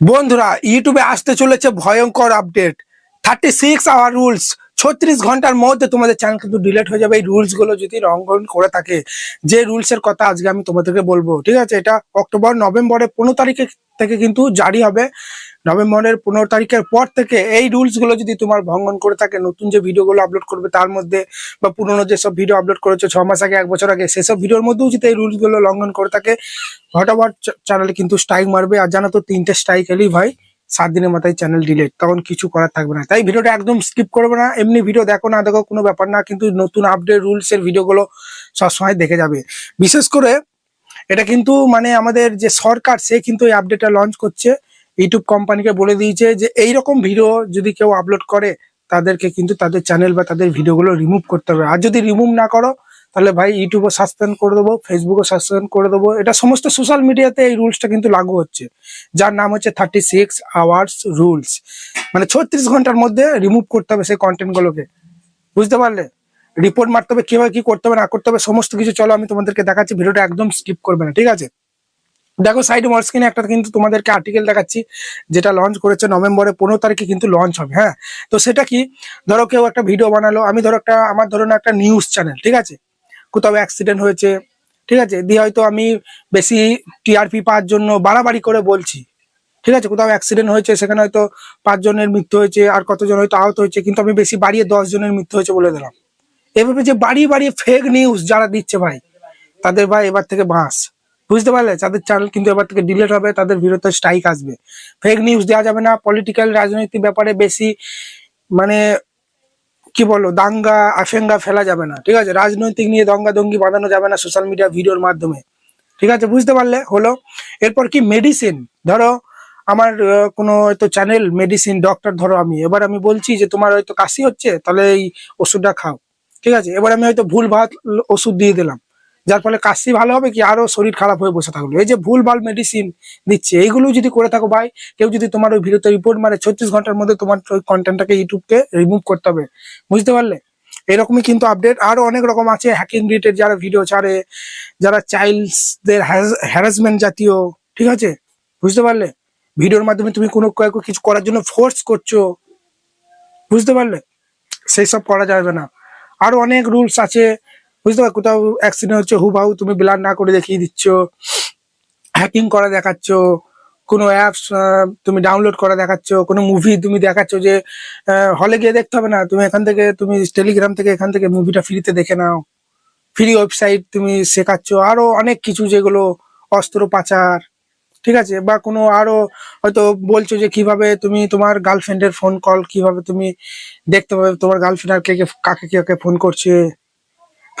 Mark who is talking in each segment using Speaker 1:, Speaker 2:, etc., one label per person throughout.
Speaker 1: বন্ধুরা ইউটিউবে আসতে চলেছে ভয়ঙ্কর update thirty six hour rules ছত্রিশ ঘণ্টার মধ্যে তোমাদের চ্যানেল কিন্তু ডিলেট হয়ে যাবে। এই রুলসগুলো যদি লঙ্ঘন করে থাকে, যে রুলস এর কথা আজকে আমি তোমাদেরকে বলব, ঠিক আছে? এটা অক্টোবর, নভেম্বরের পনেরো তারিখে থেকে কিন্তু জারি হবে। নভেম্বরের পনেরো তারিখের পর থেকে এই রুলসগুলো যদি তোমার ভঙ্গন করে থাকে, নতুন যে ভিডিও গুলো আপলোড করবে তার মধ্যে, বা পুরোনো যেসব ভিডিও আপলোড করেছ ছ মাস আগে, এক বছর আগে সেসব ভিডিওর মধ্যেও যদি এই রুলসগুলো লঙ্ঘন করে থাকে, হঠাৎ চ্যানেলে কিন্তু স্ট্রাইক মারবে। আর জানো তো, তিনটে স্ট্রাইক এলেই ভাই। সাত দিনের মাথায় চ্যানেল ডিলেট তখন কিছু করার থাকবে না। তাই ভিডিওটা একদম স্কিপ করবে না, এমনি ভিডিও দেখো না, দেখো কোনো ব্যাপার না, কিন্তু নতুন আপডেট রুলস এর ভিডিওগুলো সবসময় দেখে যাবে। বিশেষ করে এটা কিন্তু মানে আমাদের যে সরকার, সে কিন্তু এই আপডেটটা লঞ্চ করছে। ইউটিউব কোম্পানিকে বলে দিয়েছে যে এই রকম ভিডিও যদি কেউ আপলোড করে, তাদেরকে কিন্তু তাদের চ্যানেল বা তাদের ভিডিওগুলো রিমুভ করতে হবে। আর যদি রিমুভ না করো তাহলে ভাই ইউটিউবও সাসপেন্ড করে দেবো ফেসবুকও সাসপেন্ড করে দেবো। এটা সমস্ত সোশ্যাল মিডিয়াতে এই রুলসটা কিন্তু লাগু হচ্ছে। যার নাম হচ্ছে থার্টি সিক্স আওয়ার্স রুলস মানে ছত্রিশ ঘণ্টার মধ্যে রিমুভ করতে হবে সেই কন্টেন্টগুলোকে বুঝতে পারলে? রিপোর্ট মারতে হবে, কীভাবে কী করতে হবে, না করতে হবে, সমস্ত কিছু চলো আমি তোমাদেরকে দেখাচ্ছি, ভিডিওটা একদম স্কিপ করবে না, ঠিক আছে? দেখো সাইড স্ক্রিনে একটা কিন্তু তোমাদেরকে আর্টিকেল দেখাচ্ছি, যেটা লঞ্চ করেছে নভেম্বরের পনেরো তারিখে কিন্তু লঞ্চ হবে হ্যাঁ? তো সেটা কি? ধরো কেউ একটা ভিডিও বানালো, আমি ধরো একটা, আমার ধরো একটা নিউজ চ্যানেল ঠিক আছে? কোথাও অ্যাক্সিডেন্ট হয়েছে, ঠিক আছে? দিয়ে হয়তো আমি বেশি টিআরপি পাওয়ার জন্য বাড়াবাড়ি করে বলছি, ঠিক আছে? কোথাও অ্যাক্সিডেন্ট হয়েছে, সেখানে হয়তো পাঁচজনের মৃত্যু হয়েছে, আর কতজন হয়তো আহত হয়েছে, কিন্তু আমি বেশি বাড়িয়ে জনের মৃত্যু হয়েছে বলে দিলাম। এভাবে যে বাড়িয়ে বাড়িয়ে ফেক নিউজ যারা দিচ্ছে ভাই, তাদের ভাই এবার থেকে বাঁশ, বুঝতে পারলে? তাদের চ্যানেল কিন্তু এবার থেকে ডিলেট হবে, তাদের বিরুদ্ধে স্ট্রাইক আসবে। ফেক নিউজ দেওয়া যাবে না পলিটিক্যাল রাজনৈতিক ব্যাপারে বেশি মানে কি বলো, দাঙ্গা, আফেঙ্গা ফেলা যাবে না, ঠিক আছে? রাজনৈতিক নিয়ে দঙ্গা দঙ্গি বাঁধানো যাবে না সোশ্যাল মিডিয়া ভিডিওর মাধ্যমে, ঠিক আছে? বুঝতে পারলে? হলো? এরপর কি মেডিসিন ধরো, আমার কোনো হয়তো চ্যানেল মেডিসিন ডক্টর ধরো আমি, এবার আমি বলছি যে তোমার হয়তো কাশি হচ্ছে, তাহলে এই ওষুধটা খাও, ঠিক আছে? এবার আমি হয়তো ভুল ভাত, ওষুধ দিয়ে দিলাম। যার ফলে কাশি ভালো হবে কি আরও শরীর খারাপ হয়ে বসে থাকল। এই যে ভুল ভালো মেডিসিন দিচ্ছে এইগুলো যদি করে থাকো ভাই, কেউ যদি তোমার ওই ভিডিওতে রিপোর্ট মারে, ছত্রিশ ঘণ্টার মধ্যে তোমার ওই কন্টেন্টটাকে ইউটিউবকে রিমুভ করতে হবে। বুঝতে পারলে? এরকমই কিন্তু আপডেট আরও অনেক রকম আছে। হ্যাকিং রিলেটেড যারা ভিডিও ছাড়ে, যারা চাইল্ডসদের হ্যারাসমেন্ট জাতীয়, ঠিক আছে? বুঝতে পারলে? ভিডিওর মাধ্যমে তুমি কোনো কিছু করার জন্য ফোর্স করছ। বুঝতে পারলে? সেই সব করা যাবে না। আরও অনেক রুলস আছে। বুঝতে পারলে কোথাও অ্যাক্সিডেন্ট হচ্ছে, হুবাহু তুমি ব্লার না করে দেখিয়ে দিচ্ছ হ্যাকিং করা দেখাচ্ছ, কোনো অ্যাপস তুমি ডাউনলোড করা দেখাচ্ছ, কোনো মুভি তুমি দেখাচ্ছ যে হলে গিয়ে দেখতে হবে না, তুমি এখান থেকে, তুমি টেলিগ্রাম থেকে এখান থেকে মুভিটা ফ্রিতে দেখে নাও। ফ্রি ওয়েবসাইট তুমি শেখাচ্ছ আরও অনেক কিছু যেগুলো অস্ত্র পাচার, ঠিক আছে? বা কোনো আরও হয়তো বলছো যে কীভাবে তুমি তোমার গার্লফ্রেন্ডের ফোন কল কীভাবে তুমি দেখতে পাবে, তোমার গার্লফ্রেন্ড আর কে কাকে কে ফোন করছে।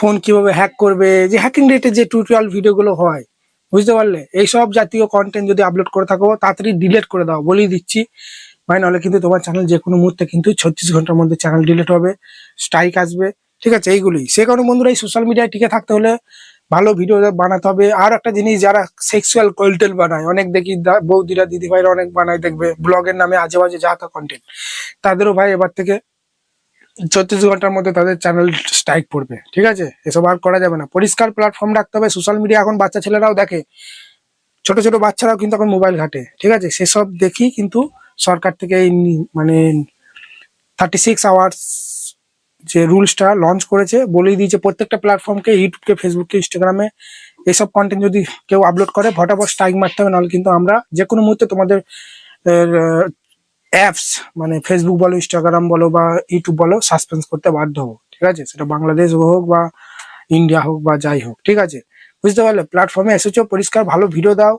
Speaker 1: ফোন কীভাবে হ্যাক করবে, যে হ্যাকিং রিলেটেড যে টিউটোরিয়াল ভিডিওগুলো হয়, বুঝতে পারলে? এইসব জাতীয় কন্টেন্ট যদি আপলোড করে থাকো, তাড়াতাড়ি ডিলেট করে দাও, বলেই দিচ্ছি। ভাই, নাহলে কিন্তু তোমার চ্যানেল যে কোনো মুহূর্তে কিন্তু ছত্রিশ ঘণ্টার মধ্যে চ্যানেল ডিলেট হবে স্ট্রাইক আসবে, ঠিক আছে? এইগুলোই। সে কারণে বন্ধুরা, এই সোশ্যাল মিডিয়ায় টিকে থাকতে হলে ভালো ভিডিও বানাতে হবে। আর একটা জিনিস, যারা সেক্সুয়াল কন্টেন্ট বানায়, অনেক দেখি বৌদিরা দিদি ভাইরা অনেক বানায় দেখবে ব্লগের নামে আজে বাজে যা কন্টেন্ট তাদেরও ভাই এবার থেকে ছত্রিশ ঘণ্টার মধ্যে তাদের চ্যানেল স্ট্রাইক পড়বে, ঠিক আছে? এসব আর করা যাবে না। পরিষ্কার প্ল্যাটফর্ম রাখতে হবে। সোশ্যাল মিডিয়া এখন বাচ্চা ছেলেরাও দেখে। ছোট ছোট বাচ্চারাও কিন্তু এখন মোবাইল ঘাটে, ঠিক আছে? সেসব দেখি কিন্তু সরকার থেকে এই মানে থার্টি সিক্স আওয়ার্স যে রুলসটা লঞ্চ করেছে, বলেই দিয়েছে প্রত্যেকটা প্ল্যাটফর্মকে ইউটিউবকে ফেসবুককে ইনস্টাগ্রামে এইসব কন্টেন্ট যদি কেউ আপলোড করে, ফটাফট স্ট্রাইক মারতে হবে, নাহলে কিন্তু আমরা যে কোনো মুহূর্তে তোমাদের অ্যাপস মানে ফেসবুক বলো ইনস্টাগ্রাম বলো বা ইউটিউব বলো সাসপেন্স করতে বাধ্য হব ঠিক আছে? সেটা বাংলাদেশ হোক বা ইন্ডিয়া হোক বা যাই হোক, ঠিক আছে? বুঝতে পারলে? প্ল্যাটফর্মে এসেছ, পরিষ্কার, ভালো ভিডিও দাও।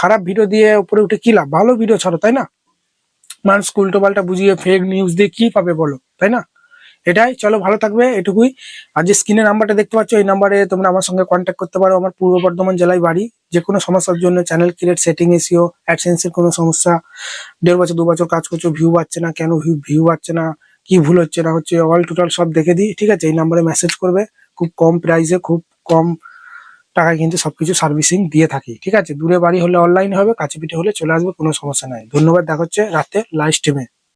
Speaker 1: খারাপ ভিডিও দিয়ে উপরে উঠে কি লাভ? ভালো ভিডিও ছাড়ো, তাই না? মানুষ উল্টো পাল্টা বুঝিয়ে ফেক নিউজ দিয়ে কি পাবে বলো, তাই না? এটাই, চলো ভালো থাকবে এটুকুই। আর যে স্ক্রিনে নাম্বারটা দেখতে পাচ্ছ, এই নাম্বারে তোমরা আমার সঙ্গে কন্ট্যাক্ট করতে পারো। আমার পূর্ব বর্ধমান জেলায় বাড়ি যে কোনো সমস্যার জন্য চ্যানেল ক্রিয়েট সেটিং এসিও অ্যাডসেন্সের কোনো সমস্যা, দেড় বছর, দু বছর কাজ করছ ভিউ পাচ্ছে না, কেন ভিউ ভিউ পাচ্ছে না, কি ভুল হচ্ছে না হচ্ছে অল টোটাল সব দেখে দিই, ঠিক আছে? এই নাম্বারে মেসেজ করবে, খুব কম প্রাইসে খুব কম টাকায় কিন্তু সবকিছু সার্ভিসিং দিয়ে থাকি, ঠিক আছে? দূরে বাড়ি হলে অনলাইন হবে, কাছে পিঠে হলে চলে আসবে, কোনো সমস্যা নাই। ধন্যবাদ, দেখা হচ্ছে রাতে লাইভ স্ট্রিমে